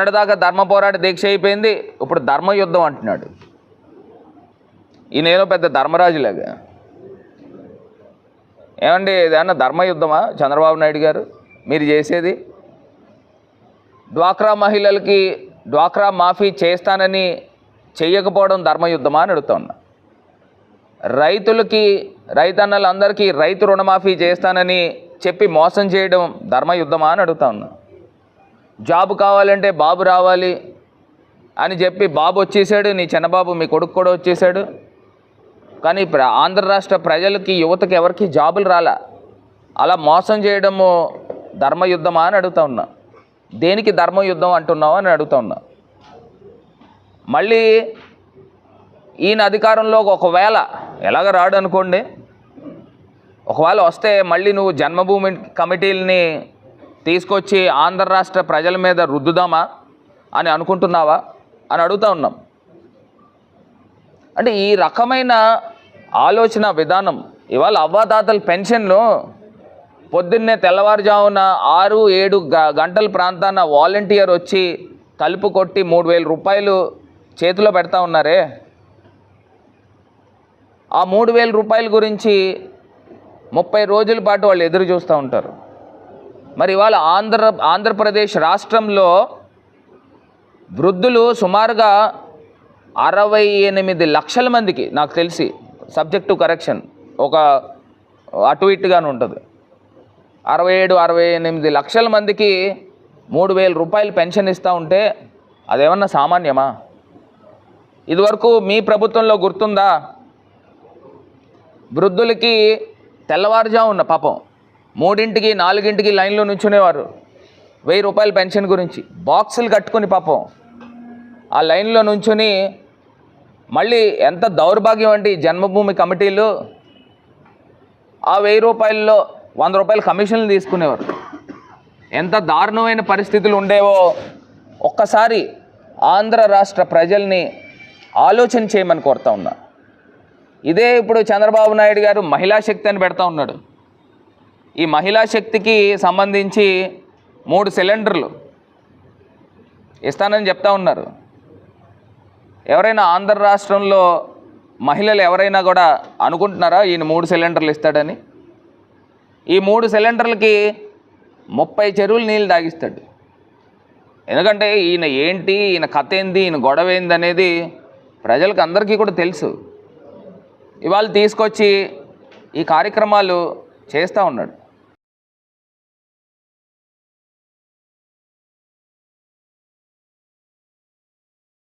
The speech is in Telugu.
మొన్నటిదాకా ధర్మ పోరాట దీక్ష అయిపోయింది. ఇప్పుడు ధర్మయుద్ధం అంటున్నాడు. ఈయనేదో పెద్ద ధర్మరాజులాగా. ఏమండి ఏదైనా ధర్మయుద్ధమా చంద్రబాబు నాయుడు గారు మీరు చేసేది? డ్వాక్రా మహిళలకి డ్వాక్రా మాఫీ చేస్తానని చెయ్యకపోవడం ధర్మయుద్ధమా అని అడుగుతున్నా రైతులకి రైతన్నలందరికీ రైతు రుణమాఫీ చేస్తానని చెప్పి మోసం చేయడం ధర్మయుద్ధమా అని అడుగుతా ఉన్నా. జాబ్ కావాలంటే బాబు రావాలి అని చెప్పి బాబు వచ్చేసాడు నీ చిన్నబాబు మీ కొడుకు కూడా వచ్చేసాడు. కానీ ప్ర- ఆంధ్ర రాష్ట్ర ప్రజలకి యువతకి ఎవరికి జాబులు రాలా? అలా మోసం చేయడము ధర్మయుద్ధమా అని అడుగుతా ఉన్నా. దేనికి ధర్మయుద్ధం అంటున్నావు అని అడుగుతా ఉన్నా. మళ్ళీ ఈయన అధికారంలో ఒకవేళ ఎలాగ రాడు అనుకోండి ఒకవేళ వస్తే మళ్ళీ నువ్వు జన్మభూమి కమిటీలని తీసుకొచ్చి ఆంధ్ర రాష్ట్ర ప్రజల మీద రుద్దుదామా అని అనుకుంటున్నావా అని అడుగుతా ఉన్నాం. అంటే ఈ రకమైన ఆలోచన విధానం ఇవాళ అవ్వాతాతల పెన్షన్లు పొద్దున్నే తెల్లవారుజామున ఆరు ఏడు గ- గంటల ప్రాంతాన వాలంటీర్ వచ్చి తలుపు కొట్టి మూడు వేల రూపాయలు చేతిలో పెడతా ఉన్నారే? ఆ మూడు వేల రూపాయల గురించి ముప్పై రోజుల పాటు వాళ్ళు ఎదురు చూస్తూ ఉంటారు. మరి ఇవాళ ఆంధ్ర ఆంధ్రప్రదేశ్ రాష్ట్రంలో వృద్ధులు సుమారుగా అరవై ఎనిమిది లక్షల మందికి నాకు తెలిసి సబ్జెక్టు కరెక్షన్ ఒక అటు ఇటుగానే ఉంటుంది. అరవై ఏడు అరవై ఎనిమిది లక్షల మందికి మూడు వేల రూపాయలు పెన్షన్ ఇస్తూ ఉంటే అదేమన్నా సామాన్యమా? ఇదివరకు మీ ప్రభుత్వంలో గుర్తుందా? వృద్ధులకి తెల్లవారుజామున పాపం మూడింటికి నాలుగింటికి లైన్లో నుంచునేవారు. వెయ్యి రూపాయల పెన్షన్ గురించి. బాక్సులు కట్టుకుని పాపం. ఆ లైన్లో నుంచుని మళ్ళీ ఎంత దౌర్భాగ్యం అంటే జన్మభూమి కమిటీలు. ఆ వెయ్యి రూపాయల్లో వంద రూపాయల కమిషన్లు తీసుకునేవారు. ఎంత దారుణమైన పరిస్థితులు ఉండేవో. ఒక్కసారి ఆంధ్ర రాష్ట్ర ప్రజల్ని ఆలోచన చేయమని కోరుతా ఉన్నా. ఇదే ఇప్పుడు చంద్రబాబు నాయుడు గారు మహిళా శక్తి అని పెడతా ఉన్నాడు. ఈ మహిళా శక్తికి సంబంధించి మూడు సిలిండర్లు ఇస్తానని చెప్తా ఉన్నారు. ఎవరైనా ఆంధ్ర రాష్ట్రంలో మహిళలు ఎవరైనా కూడా అనుకుంటున్నారా ఈయన మూడు సిలిండర్లు ఇస్తాడని? ఈ మూడు సిలిండర్లకి ముప్పై చెరువులు నీళ్ళు తాగిస్తాడు. ఎందుకంటే ఈయన ఏంటి ఈయన కథ ఏంది ఈయన గొడవ ఏంది అనేది ప్రజలకు అందరికీ కూడా తెలుసు. ఇవాళ తీసుకొచ్చి ఈ కార్యక్రమాలు చేస్తూ ఉన్నాడు.